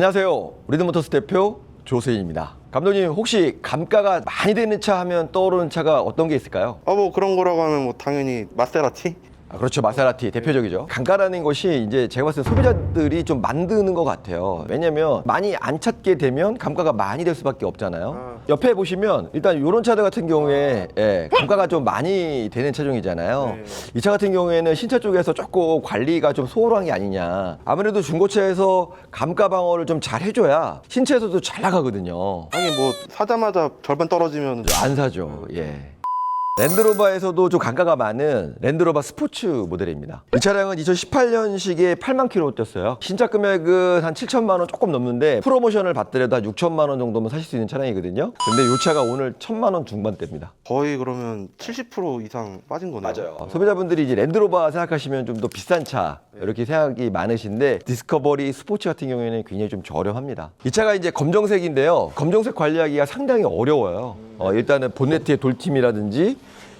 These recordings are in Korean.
안녕하세요. 리드모터스 대표 조세인입니다. 감독님 혹시 감가가 많이 되는 차 하면 떠오르는 차가 어떤 게 있을까요? 아 뭐 그런 거라고 하면 뭐 당연히 마세라티? 아, 그렇죠. 마세라티 대표적이죠. 감가라는 것이 이제 제가 봤을 때 소비자들이 좀 만드는 것 같아요. 왜냐면 많이 안 찾게 되면 감가가 많이 될 수밖에 없잖아요. 옆에 보시면 일단 이런 차들 같은 경우에 예, 감가가 좀 많이 되는 차종이잖아요. 네. 이차 같은 경우에는 신차 쪽에서 조금 관리가 좀 소홀한 게 아니냐. 아무래도 중고차에서 감가 방어를 좀 잘 해줘야 신차에서도 잘 나가거든요. 아니 뭐 사자마자 절반 떨어지면 안 사죠. 예. 랜드로버에서도 좀 감가가 많은 랜드로버 스포츠 모델입니다. 이 차량은 2018년식에 8만 킬로 뛰었어요. 신차 금액은 한 7천만 원 조금 넘는데 프로모션을 받더라도 한 6천만 원 정도면 사실 수 있는 차량이거든요. 근데 이 차가 오늘 1천만 원 중반대입니다. 거의 그러면 70% 이상 빠진 거네요. 어, 소비자분들이 이제 랜드로버 생각하시면 좀 더 비싼 차 이렇게 생각이 많으신데 디스커버리 스포츠 같은 경우에는 굉장히 좀 저렴합니다. 이 차가 이제 검정색인데요. 검정색 관리하기가 상당히 어려워요. 어, 일단은 본네트의 돌팀이라든지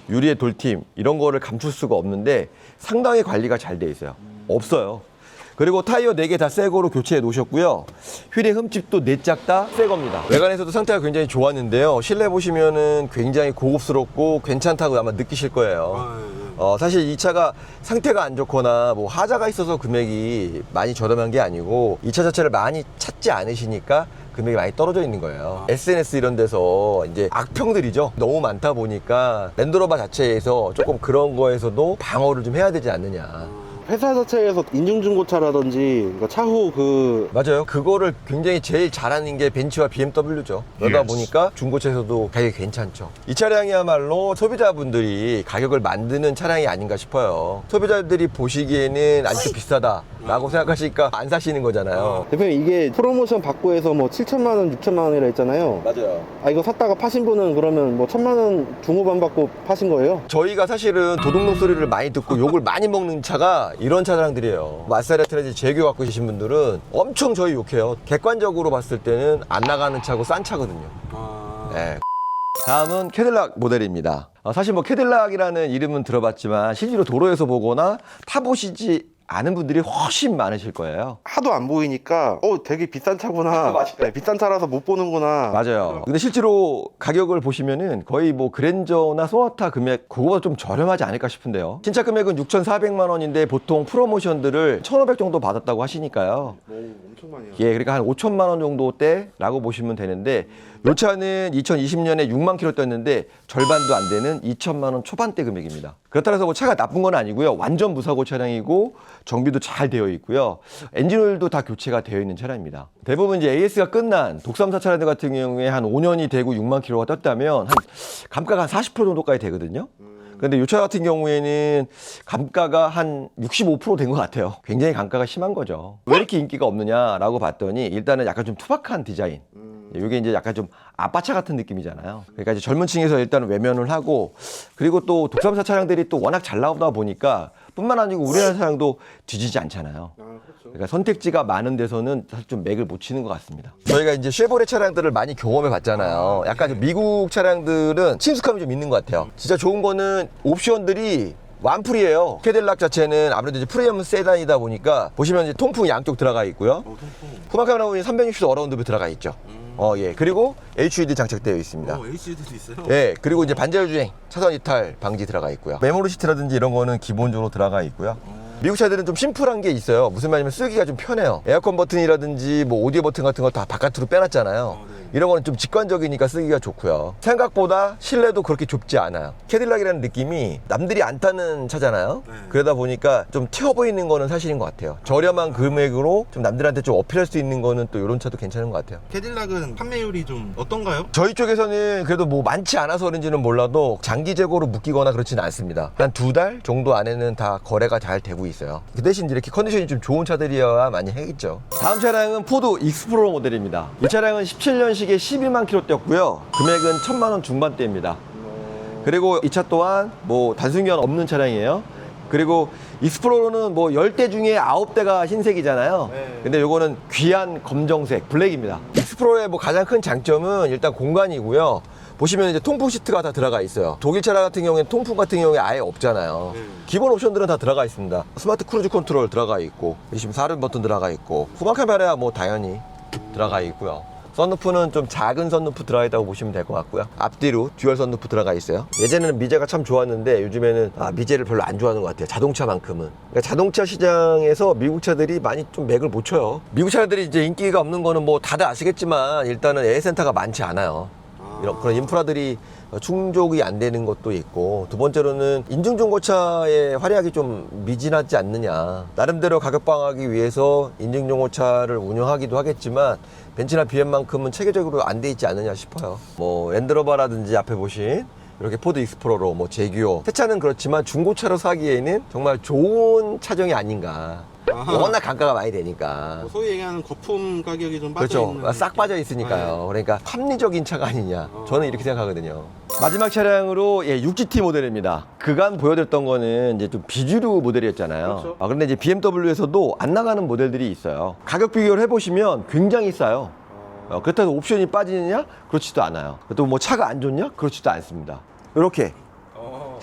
유리의 돌팀 이런 거를 감출 수가 없는데 상당히 관리가 잘 돼 있어요. 없어요. 그리고 타이어 4개 다 새 거로 교체해 놓으셨고요. 휠의 흠집도 4짝 다 새 겁니다. 외관에서도 상태가 굉장히 좋았는데요. 실내 보시면은 굉장히 고급스럽고 괜찮다고 아마 느끼실 거예요. 어, 사실 이 차가 상태가 안 좋거나 뭐 하자가 있어서 금액이 많이 저렴한 게 아니고 이 차 자체를 많이 찾지 않으시니까 금액이 많이 떨어져 있는 거예요. SNS 이런 데서 이제 악평들이죠. 너무 많다 보니까 랜드로버 자체에서 조금 그런 거에서도 방어를 좀 해야 되지 않느냐. 회사 자체에서 인증중고차라든지 그러니까 차후 그 맞아요. 그거를 굉장히 제일 잘하는 게 벤츠와 BMW죠. 그러다 보니까 중고차에서도 가격이 괜찮죠. 이 차량이야말로 소비자분들이 가격을 만드는 차량이 아닌가 싶어요. 소비자들이 보시기에는 아직도 비싸다라고 생각하시니까 안 사시는 거잖아요. 대표님 이게 프로모션 받고 해서 뭐 7천만 원, 6천만 원이라 했잖아요. 맞아요. 아 이거 샀다가 파신 분은 그러면 뭐 천만 원 중후반 받고 파신 거예요? 저희가 사실은 도둑놈 소리를 많이 듣고 욕을 많이 먹는 차가 이런 차량들이에요. 마세라티라든지 제규 갖고 계신 분들은 엄청 저희 욕해요. 객관적으로 봤을 때는 안 나가는 차고 싼 차거든요. 네. 다음은 캐딜락 모델입니다. 어, 사실 뭐 캐딜락이라는 이름은 들어봤지만 실제로 도로에서 보거나 타보시지 않은 분들이 훨씬 많으실 거예요. 하도 안 보이니까 어 되게 비싼 차구나. 네, 비싼 차라서 못 보는구나. 맞아요. 근데 실제로 가격을 보시면은 거의 뭐 그랜저나 소나타 금액 그거보다 좀 저렴하지 않을까 싶은데요. 신차 금액은 6,400만 원인데 보통 프로모션들을 1,500 정도 받았다고 하시니까요. 오, 엄청 많이. 예, 그러니까 한 5천만 원 정도대라고 보시면 되는데 이 차는 2020년에 6만 킬로 뛰었는데 절반도 안 되는 2천만 원 초반대 금액입니다. 그렇다고 해서 뭐 차가 나쁜 건 아니고요. 완전 무사고 차량이고 정비도 잘 되어 있고요. 엔진오일도 다 교체가 되어 있는 차량입니다. 대부분 이제 AS가 끝난 독삼사 차량들 같은 경우에 한 5년이 되고 6만 킬로가 떴다면 한 감가가 한 40% 정도까지 되거든요. 근데 이 차 같은 경우에는 감가가 한 65%된 것 같아요. 굉장히 감가가 심한 거죠. 왜 이렇게 인기가 없느냐라고 봤더니 일단은 약간 좀 투박한 디자인. 이게 이제 약간 좀 아빠차 같은 느낌이잖아요. 그러니까 이제 젊은 층에서 일단 외면을 하고 그리고 또 독삼사 차량들이 또 워낙 잘 나오다 보니까 뿐만 아니고 우리나라 차량도 뒤지지 않잖아요. 아 그렇죠. 그러니까 선택지가 많은 데서는 사실 좀 맥을 못 치는 것 같습니다. 저희가 이제 쉐보레 차량들을 많이 경험해 봤잖아요. 약간 좀 미국 차량들은 친숙함이 좀 있는 것 같아요. 진짜 좋은 거는 옵션들이 완풀이에요. 캐딜락 자체는 아무래도 이제 프리미엄 세단이다 보니까 보시면 이제 통풍 양쪽 들어가 있고요. 어, 통풍. 후방 카메라 보면 360도 어라운드 뷰 들어가 있죠. 어, 예. 그리고 HUD 장착되어 있습니다. HUD도 있어요. 예, 그리고 이제 반자율 주행, 차선 이탈 방지 들어가 있고요. 메모리 시트라든지 이런 거는 기본적으로 들어가 있고요. 미국 차들은 좀 심플한 게 있어요. 무슨 말이냐면 쓰기가 좀 편해요. 에어컨 버튼이라든지 뭐 오디오 버튼 같은 거 다 바깥으로 빼놨잖아요. 이런 거는 좀 직관적이니까 쓰기가 좋고요. 생각보다 실내도 그렇게 좁지 않아요. 캐딜락이라는 느낌이 남들이 안 타는 차잖아요. 그러다 보니까 좀 튀어 보이는 거는 사실인 것 같아요. 저렴한 금액으로 좀 남들한테 좀 어필할 수 있는 거는 또 이런 차도 괜찮은 것 같아요. 캐딜락은 판매율이 좀 어떤가요? 저희 쪽에서는 그래도 뭐 많지 않아서 그런지는 몰라도 장기 재고로 묶이거나 그렇지는 않습니다. 한 두 달 정도 안에는 다 거래가 잘 되고 있어요. 그 대신 이렇게 컨디션이 좀 좋은 차들이어야 많이 해겠죠. 다음 차량은 포드 익스플로러 모델입니다. 이 차량은 17년식에 12만 킬로 뛰었고요. 금액은 1000만 원 중반대입니다. 그리고 이 차 또한 뭐 단순기한 없는 차량이에요. 그리고 익스플로러는 뭐 10대 중에 9대가 흰색이잖아요. 네. 근데 요거는 귀한 검정색, 블랙입니다. 익스플로러의 뭐 가장 큰 장점은 일단 공간이고요. 보시면 이제 통풍 시트가 다 들어가 있어요. 독일 차량 같은 경우에는 통풍 같은 경우에 아예 없잖아요. 네. 기본 옵션들은 다 들어가 있습니다. 스마트 크루즈 컨트롤 들어가 있고, 보시면 사륜 버튼 들어가 있고, 후방 카메라야 뭐 당연히 들어가 있고요. 썬루프는 좀 작은 썬루프 들어가 있다고 보시면 될 것 같고요. 앞뒤로 듀얼 썬루프 들어가 있어요. 예전에는 미제가 참 좋았는데 요즘에는 아, 미제를 별로 안 좋아하는 것 같아요. 자동차만큼은. 그러니까 자동차 시장에서 미국 차들이 많이 좀 맥을 못 쳐요. 미국 차들이 이제 인기가 없는 거는 뭐 다들 아시겠지만 일단은 에어센터가 많지 않아요. 이런 그런 인프라들이 충족이 안 되는 것도 있고 두 번째로는 인증중고차의 활약이 좀 미진하지 않느냐. 나름대로 가격 방어하기 위해서 인증중고차를 운영하기도 하겠지만 벤츠나 BM만큼은 체계적으로 안 돼 있지 않느냐 싶어요. 뭐 랜드로버라든지 앞에 보신 이렇게 포드 익스플로러, 뭐 제규어. 새 차는 그렇지만 중고차로 사기에는 정말 좋은 차종이 아닌가. 워낙 단가가 많이 되니까 뭐 소위 얘기하는 거품 가격이 좀 빠져 그렇죠. 있는 싹 빠져 있으니까요. 그러니까 합리적인 차가 아니냐. 어. 저는 이렇게 생각하거든요. 마지막 차량으로 예, 6GT 모델입니다. 그간 보여드렸던 거는 이제 좀 비주류 모델이었잖아요. 그렇죠. 아, 그런데 이제 BMW에서도 안 나가는 모델들이 있어요. 가격 비교를 해보시면 굉장히 싸요. 어, 그렇다고 옵션이 빠지느냐? 그렇지도 않아요. 또 뭐 차가 안 좋냐? 그렇지도 않습니다. 이렇게 어.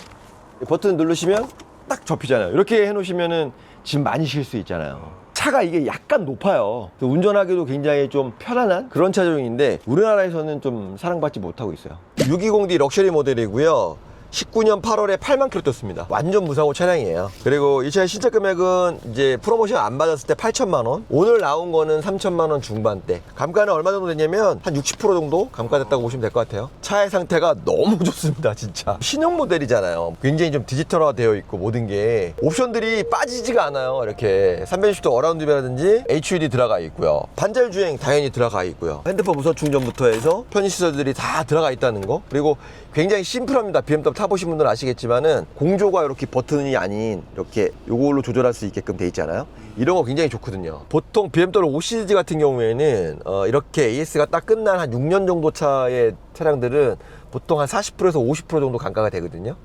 버튼 누르시면 딱 접히잖아요. 이렇게 해놓으시면은 짐 많이 실 수 있잖아요. 차가 이게 약간 높아요. 운전하기도 굉장히 좀 편안한 그런 차종인데 우리나라에서는 좀 사랑받지 못하고 있어요. 620D 럭셔리 모델이고요. 19년 8월에 8만 킬로 떴습니다. 완전 무사고 차량이에요. 그리고 이 차의 실제 금액은 이제 프로모션 안 받았을 때 8천만 원. 오늘 나온 거는 3천만 원 중반대. 감가는 얼마 정도 됐냐면 한 60% 정도 감가됐다고 보시면 될 것 같아요. 차의 상태가 너무 좋습니다, 진짜. 신형 모델이잖아요. 굉장히 좀 디지털화 되어 있고 모든 게 옵션들이 빠지지가 않아요. 이렇게 360도 어라운드라든지 HUD 들어가 있고요. 반절 주행 당연히 들어가 있고요. 핸드폰 무선 충전부터 해서 편의 시설들이 다 들어가 있다는 거. 그리고 굉장히 심플합니다. BMW 타보신 분들은 아시겠지만은 공조가 이렇게 버튼이 아닌 이렇게 요걸로 조절할 수 있게끔 돼 있잖아요. 이런 거 굉장히 좋거든요. 보통 BMW 5 시리즈 같은 경우에는 어, 이렇게 AS가 딱 끝난 한 6년 정도 차의 차량들은 보통 한 40%에서 50% 정도 감가가 되거든요.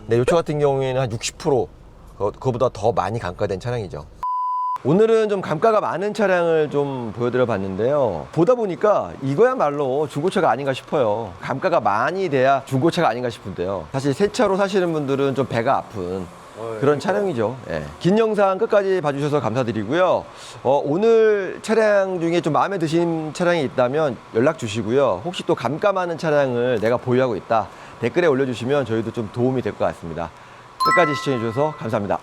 근데 이차 같은 경우에는 한 60% 그- 그거보다 더 많이 감가된 차량이죠. 오늘은 좀 감가가 많은 차량을 좀 보여드려 봤는데요. 보다 보니까 이거야말로 중고차가 아닌가 싶어요. 감가가 많이 돼야 중고차가 아닌가 싶은데요. 사실 새 차로 사시는 분들은 좀 배가 아픈 그런 차량이죠. 예. 긴 영상 끝까지 봐주셔서 감사드리고요. 어, 오늘 차량 중에 좀 마음에 드신 차량이 있다면 연락 주시고요. 혹시 또 감가 많은 차량을 내가 보유하고 있다 댓글에 올려주시면 저희도 좀 도움이 될 것 같습니다. 끝까지 시청해주셔서 감사합니다.